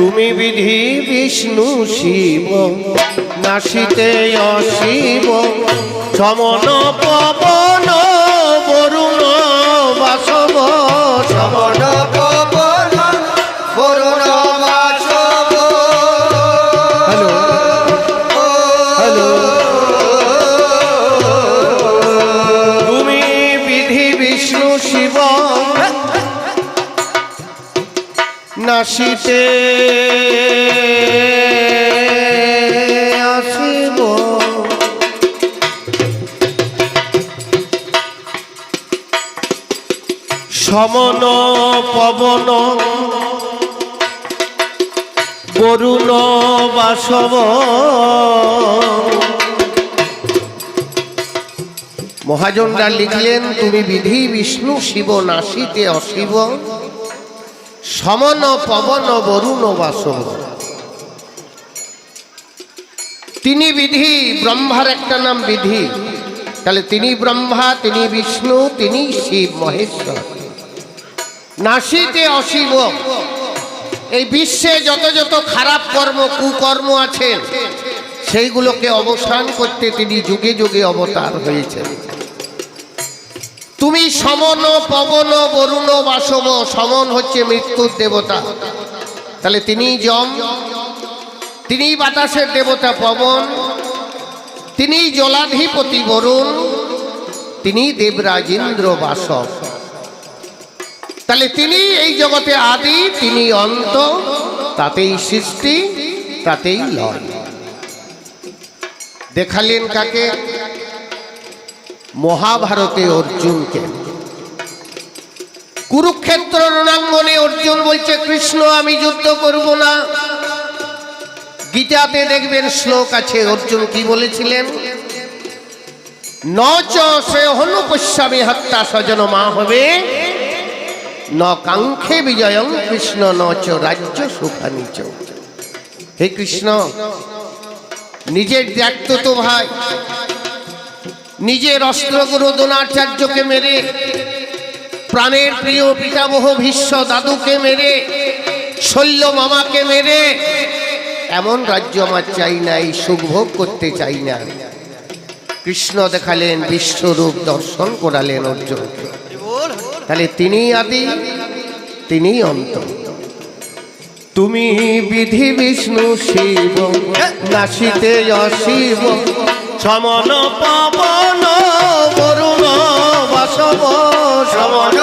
তুমি বিধি বিষ্ণু শিব নাসিতে অশিব সমন পবন নাসিতে আসিব। সমন পবন বরুণ বাসব। মহাজনরা লিখলেন তুমি বিধি বিষ্ণু শিব নাশিতে অশিব। সমন পবন বরুণ বাসব। তিনি বিধি, ব্রহ্মার একটা নাম বিধি। তাহলে তিনি ব্রহ্মা, তিনি বিষ্ণু, তিনি শিব মহেশ্বর। নাসিতে অশিব এই বিশ্বে যত যত খারাপ কর্ম, কুকর্ম আছেন সেইগুলোকে অবসান করতে তিনি যুগে যুগে অবতার হয়েছেন। তুমি সমন, পবন, বরুণ, বাসব, সমন হচ্ছে মৃত্যুর দেবতা। তাহলে তিনি যম, তিনি বাতাসের দেবতা পবন, তিনি জলাধিপতি বরুণ, তিনি দেবরাজেন্দ্র বাসব। তাহলে তিনি এই জগতে আদি, তিনি অন্ত, তাতেই সৃষ্টি, তাতেই লয়। দেখালেন কাকে? মহাভারতে অর্জুনকে। কুরুক্ষেত্র রণাঙ্গনে অর্জুন বলছে, কৃষ্ণ, আমি যুদ্ধ করব না। গীতাতে দেখবেন শ্লোক আছে, অর্জুন কি বলেছিলেন? ন চ সে হনুপস্বামী হত্যা স্বজন মা হবে। ন কাঙ্ক্ষে বিজয়ং কৃষ্ণ, ন চ রাজ্য সুখানি চ। হে কৃষ্ণ, নিজের দেখতো তো ভাই। নিজের অস্ত্রগুরু দ্রোণাচার্যকে মেরে প্রাণের প্রিয় পিতামহ ভীষ্ম দাদুকে মেরে শল্য মামাকে মেরে এমন রাজ্য আমার চাই না এই সুখভোগ করতে চাই না। কৃষ্ণ দেখালেন বিশ্বরূপ দর্শন করালেন অর্জুনকে তাহলে তিনি আদি তিনি অন্ত। তুমি বিধি বিষ্ণু শিব নাসিতে অশিব। সমন পাবন বরুণ বাসব সমন